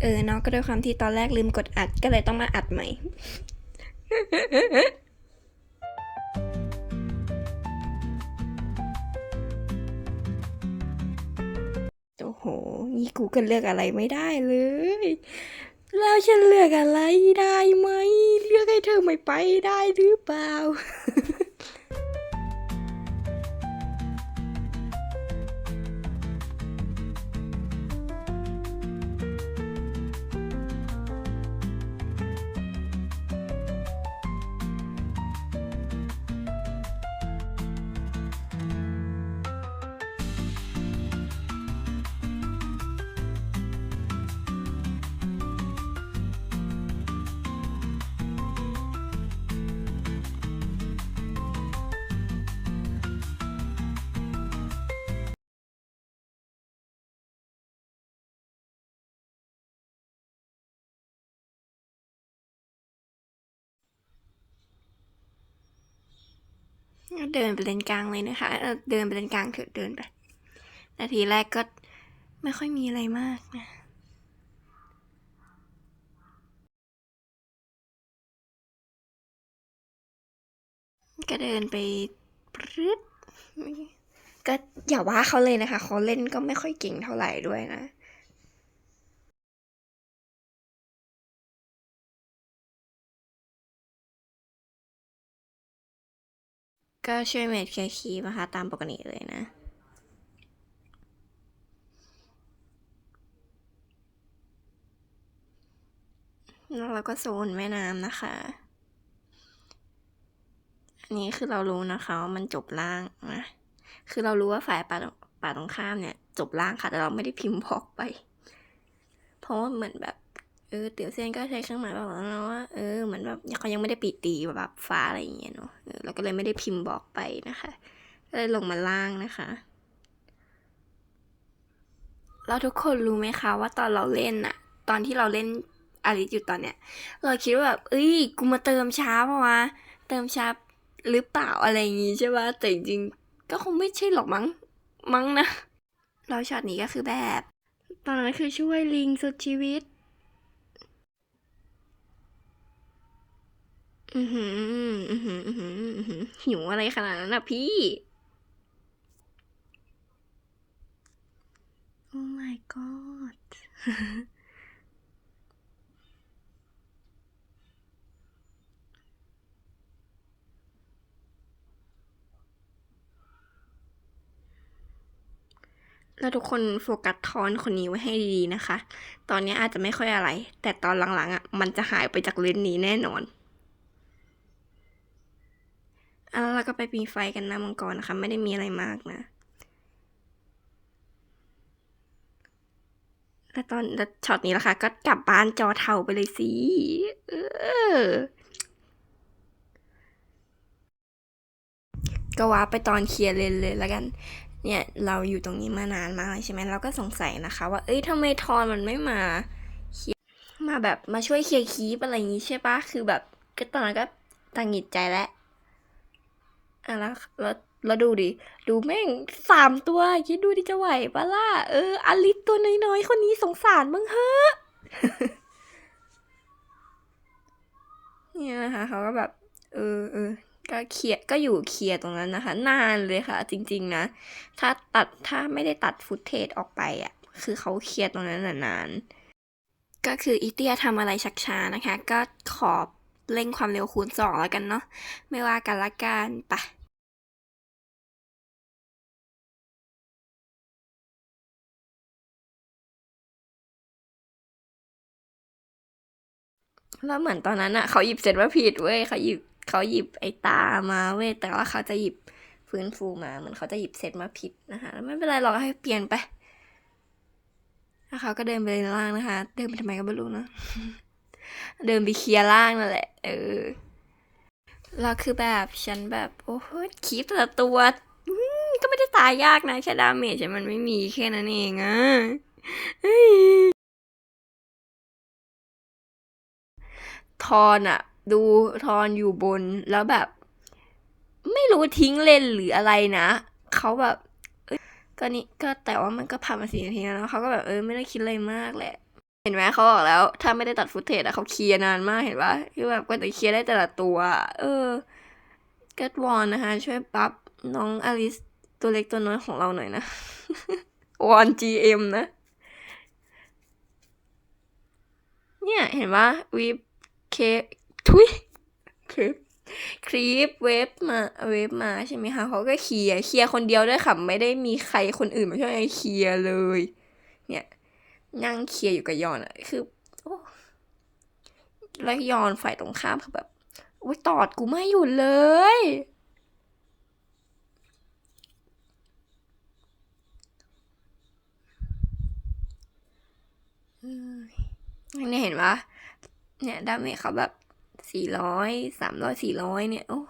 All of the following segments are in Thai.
เออเนาะก็ด้วยความที่ตอนแรกลืมกดอัดก็เลยต้องมาอัดใหม่ โอ้โห นี่กูก็เลือกอะไรไม่ได้เลย แล้วฉันเลือกอะไรได้ไหม เลือกให้เธอไม่ไปได้หรือเปล่า เดินไปเลนกลางเลยนะคะเดินไปเลนกลางเถอะเดินไปนาทีแรกก็ไม่ค่อยมีอะไรมากนะก็เดินไปปรึ๊ดก็อย่าว่าเขาเลยนะคะ เขาเล่นก็ไม่ค่อยเก่งเท่าไหร่ด้วยนะ ก็ช่วยเมดเคลียร์คีนะคะตามปกติเลยนะ แล้วเราก็โซนแม่น้ำนะคะ อันนี้คือเรารู้นะคะว่ามันจบล่างนะ คือเรารู้ว่าฝ่ายป่าป่าตรงข้ามเนี่ย จบล่างค่ะ แต่เราไม่ได้พิมพ์บอกไป เพราะว่าเหมือนแบบ เออเตี๋ยวเซียนก็ใช้เครื่องหมายบอกแล้วนะว่าเออเหมือนแบบเขายังไม่ได้ปิดตีแบบฟ้าอะไรอย่างเงี้ยเนาะเออเราก็เลยไม่ได้พิมพ์บอกไปนะคะก็เลยลงมาล่างนะคะแล้วทุกคนรู้ไหมคะว่าตอนเราเล่นอะตอนที่เราเล่นอาริสอยู่ตอนเนี้ย เราคิดว่าแบบเอ้ยกูมาเติมช้าปะวะเติมช้าหรือเปล่าอะไรอย่างงี้ใช่ปะแต่จริงๆก็คงไม่ใช่หรอกมั้งมั้งนะเราช็อตนี้ก็คือแบบ ตอนนั้นคือช่วยลิงสุดชีวิต อือหืออือหืออือหืออือหือหิวอะไรขนาดนั้นอะพี่ โอ้ my god แล้วทุกคนโฟกัสทอนคนนี้ไว้ให้ดีๆนะคะ ตอนนี้อาจจะไม่ค่อยอะไร แต่ตอนหลังๆอะ มันจะหายไปจากเลนส์นี้แน่นอน แล้วเราก็ไปปีนไฟกันน้ามังกรนะคะ ไม่ได้มีอะไรมากนะ แล้วตอนแล้วช็อตนี้ละค่ะ ก็กลับบ้านจอเทาไปเลยสิเออก็ว้าไปตอนเคลียร์เลนเลยแล้วกัน เนี่ยเราอยู่ตรงนี้มานานมากเลยใช่ไหมเราก็สงสัยนะคะ ว่า เอ้ยทำไมทอนมันไม่มาเคลียร์มาแบบมาช่วยเคลียร์คีปอะไรอย่างงี้ใช่ปะคือแบบก็ตอนนั้นก็ตังหงิดใจแล้ว อะแล้วแล้วแล้วดูดิ ดูแม่งสามตัว คิดดูดิจะไหวปะล่ะ เอออลิสตัวน้อยๆ คนนี้สงสารมึงเฮ้อเนี่ยนะคะเขาก็แบบ เออเออก็เคลียก็อยู่เคลียตรงนั้นนะคะ นานเลยค่ะ จริง ๆ นะ ถ้าตัดถ้าไม่ได้ตัดฟุตเทจออกไปอะ คือเขาเคลียตรงนั้นน่ะนาน ก็คืออีเตียทำอะไรชักช้านะคะ ก็ขอ เร่งความเร็วคูณสองแล้วกันเนาะไม่ว่ากันละกันไปะแล้วเหมือนตอนนั้นอะเขาหยิบเสร็จว่าผิดเว้ยเขาหยิบเขาหยิบไอ้ตามาเว้ยแต่ว่าเขาจะหยิบฟื้นฟูมาเหมือนเขาจะหยิบเซตมาผิดนะคะไม่เป็นไรหรอกให้เปลี่ยนไปแล้วเขาก็เดินไปล่างนะคะ เดินไปทำไมก็ไม่รู้เนอะ เดินไปเคลียร์ล่างนั่นแหละ เออแล้วคือแบบฉันแบบโอ้โหคีปแต่ละตัวก็ไม่ได้ตายยากนะแค่ดาเมจมันไม่มีแค่นั้นเองอะทอนอะดูทอนอยู่บนแล้วแบบ ไม่รู้ทิ้งเลนหรืออะไรนะเขาแบบก็นี่ก็แต่ว่ามันก็ผ่านมาสี่นาทีแล้วเนอะเขาก็แบบเออไม่ได้คิดอะไรมากแหละ เห็นไหมเขาบอกแล้ว ถ้าไม่ได้ตัดฟุตเทจอะเขาเคลียร์นานมากเห็นปะคือแบบกว่าจะเคลียร์ได้แต่ละตัว เออเกตวอนนะคะ ช่วยบัฟน้องอลิสตัวเล็กตัวน้อยของเราหน่อยนะวอน GM นะ เนี่ยเห็นปะวีฟเคทุยคลิปคลิปเว็บมาเว็บมาใช่ไหมคะเขาก็เคลียร์เคลียร์คนเดียวด้วยค่ะ ไม่ได้มีใครคนอื่นมาช่วยเคลียร์เลย เนี่ย นั่งเคลียร์อยู่กับยอนอะคือโอ้แล้วยอนฝ่ายตรงข้ามคือแบบอุ้ยตอดกูไม่หยุดเลยอืมเนี่ยเห็นปะเนี่ยดาเมจเขาแบบสี่ร้อยสามร้อยสี่ร้อยเนี่ย โอ้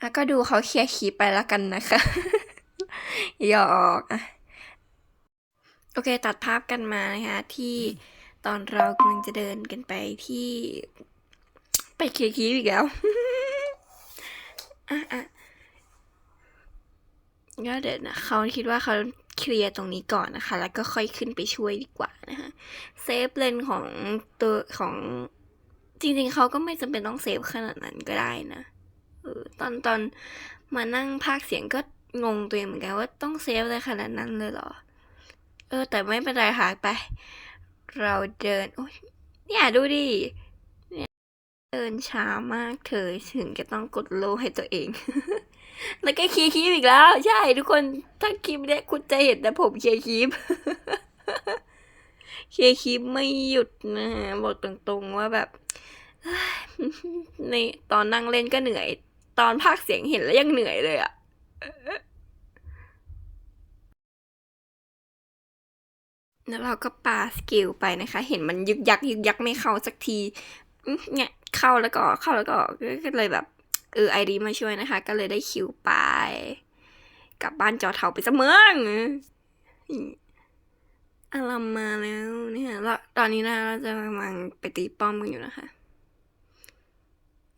อะก็ดูเขาเคลียร์คีไปแล้วกันนะคะ หยอกอะ โอเค ตัดภาพกันมานะคะที่ตอนเรากำลังจะเดินกันไปที่ ไปเคลียร์คีปอีกแล้วอะอะก็เดี๋ยวนะเขาคิดว่าเขาเคลียร์ตรงนี้ก่อนนะคะ แล้วก็ค่อยขึ้นไปช่วยดีกว่านะคะเซฟเลนของตัวของจริงๆเขาก็ไม่จำเป็นต้องเซฟขนาดนั้นก็ได้นะเออตอนตอนมานั่งพากเสียงก็งงตัวเองเหมือนกันว่าต้องเซฟอะไรขนาดนั้นเลยเหรอ ออแต่ไม่เป็นไรค่ะไป เราเดินโอ้ยเนี่ยดูดิเนี่ยเดินช้ามากเธอถึงจะต้องกดโลให้ตัวเอง แล้วก็เคลียร์คลิปอีกแล้ว ใช่ ทุกคนถ้าคลิปเนี้ยคุณจะเห็นแต่ผมเคลียร์คลิปเคลียร์คลิปไม่หยุดนะฮะบอกตรงๆว่าแบบในตอนนั่งเล่นก็เหนื่อย ตอนพากย์เสียงเห็นแล้วยังเหนื่อยเลยอะ แล้วเราก็ปาสกิลไปนะคะ เห็นมันยึกยักยึกยักไม่เข้าสักทีเนี่ยเข้าแล้วก็เข้าแล้วก็ก็เลยแบบเออไอรีมาช่วยนะคะ ก็เลยได้คิวไปกลับบ้านจอเทาไปซะเมืองอารัมมาแล้วเนี่ยแล้วตอนนี้นะเราจะกำลังไปตีป้อมกันอยู่นะคะ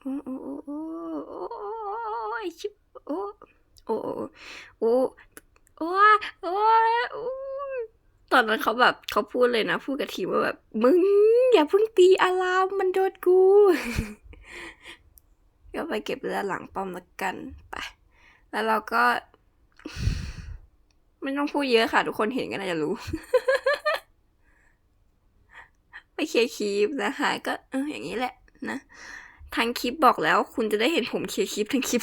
โอ้โอ้โอ้โอ้โอ้โอ้ชิบโอ้โอ้โอ้โอ้โอ้โอ้ ตอนนั้นเขาแบบเขาพูดเลยนะ พูดกับทีมว่าแบบ มึง อย่าเพิ่งตีอารามมันโดนกูก็ไปเก็บเรือหลังป้อมละกันไปแล้วเราก็ ไม่ต้องพูดเยอะค่ะ ทุกคนเห็นก็น่าจะรู้ ไปเคลียร์คลิปนะคะก็เอออย่างนี้แหละนะทางคลิปบอกแล้ว คุณจะได้เห็นผมเคลียร์คลิปทั้งคลิป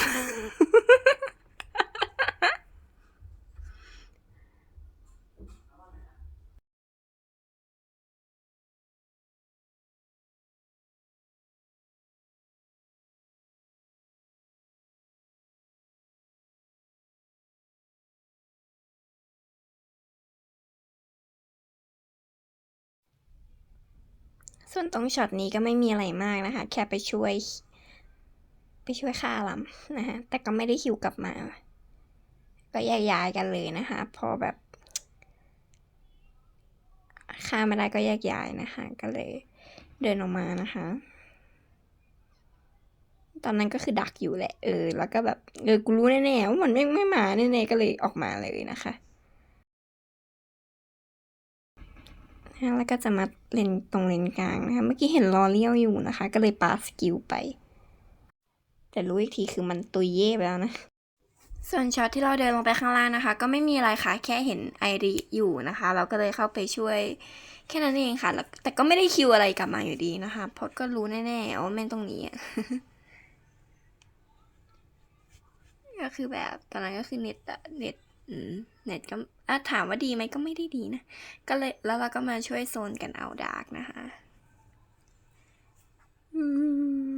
ส่วนตรงช็อตนี้ก็ไม่มีอะไรมากนะคะ แค่ไปช่วย ไปช่วยฆ่าลำนะคะแต่ก็ไม่ได้คิวกลับมา ก็แยกย้ายกันเลยนะคะ พอแบบฆ่าไม่ได้ก็แยกย้ายนะคะ ก็เลยเดินออกมานะคะ ตอนนั้นก็คือดักอยู่แหละ เออ แล้วก็แบบ เออ กูรู้แน่ๆว่ามันไม่ไม่มาแน่ๆก็เลยออกมาเลยนะคะ แล้วก็จะมาเลนตรงเลนกลางนะคะ เมื่อกี้เห็นลอเลี้ยวอยู่นะคะ ก็เลยปาสกิลไป แต่รู้อีกทีคือมันตุยเย่ไปแล้วนะ ส่วนช็อตที่เราเดินลงไปข้างล่างนะคะ ก็ไม่มีอะไรค่ะ แค่เห็นไอริอยู่นะคะ เราก็เลยเข้าไปช่วย แค่นั้นเองค่ะแล้วแต่ก็ไม่ได้คิวอะไรกลับมาอยู่ดีนะคะ เพราะก็รู้แน่ๆว่าแม่นตรงนี้อะก็คือแบบตอนนั้นก็คือเน็ตอะเน็ต เน็ตก็อะถามว่าดีไหมก็ไม่ได้ดีนะ ก็เลยแล้วเราก็มาช่วยโซนกันเอาดาร์กนะคะม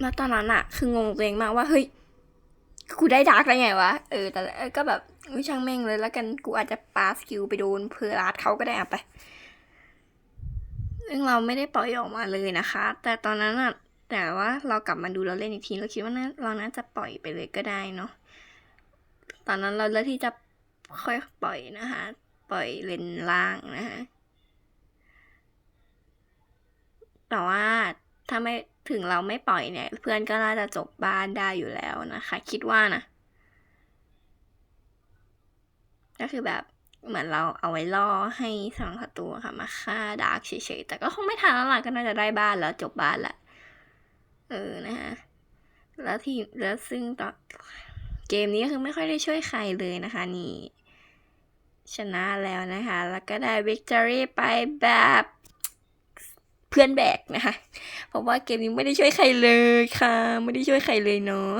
แล้วตอนนั้นอะคืองงตัวเองมากว่าเฮ้ย กูได้ดาร์กได้ไงวะ เออ แต่ก็แบบช่างแม่งเลยแล้วกันกูอาจจะปาสกิลไปโดนเพอราดเขาก็ได้อะไปซึ่งเราไม่ได้ปล่อยออกมาเลยนะคะ แต่ตอนนั้นอะแต่ว่าเรากลับมาดูเราเล่นอีกทีเราคิดว่าน่าเราน่าจะปล่อยไปเลยก็ได้เนาะตอนนั้นเราเลือกที่จะค่อยปล่อยนะคะ ปล่อยเลนล่างนะคะแต่ว่าถ้าไม่ ถึงเราไม่ปล่อยเนี่ย เพื่อนก็น่าจะจบบ้านได้อยู่แล้วนะคะ คิดว่านะ ก็คือแบบเหมือนเราเอาไว้ล่อให้สังศัตรูค่ะมาฆ่าดาร์กเฉยๆแต่ก็คงไม่ทันแล้วล่ะก็น่าจะได้บ้านแล้วจบบ้านละเออนะคะแล้วที่แล้วซึ่งต่อเกมนี้ก็คือไม่ค่อยได้ช่วยใครเลยนะคะ นี่ ชนะแล้วนะคะ แล้วก็ได้วิกตอรี่ไปแบบ พื่อนแบกนะคะ เพราะว่าเกมนี้ไม่ได้ช่วยใครเลยค่ะ ไม่ได้ช่วยใครเลยเนาะ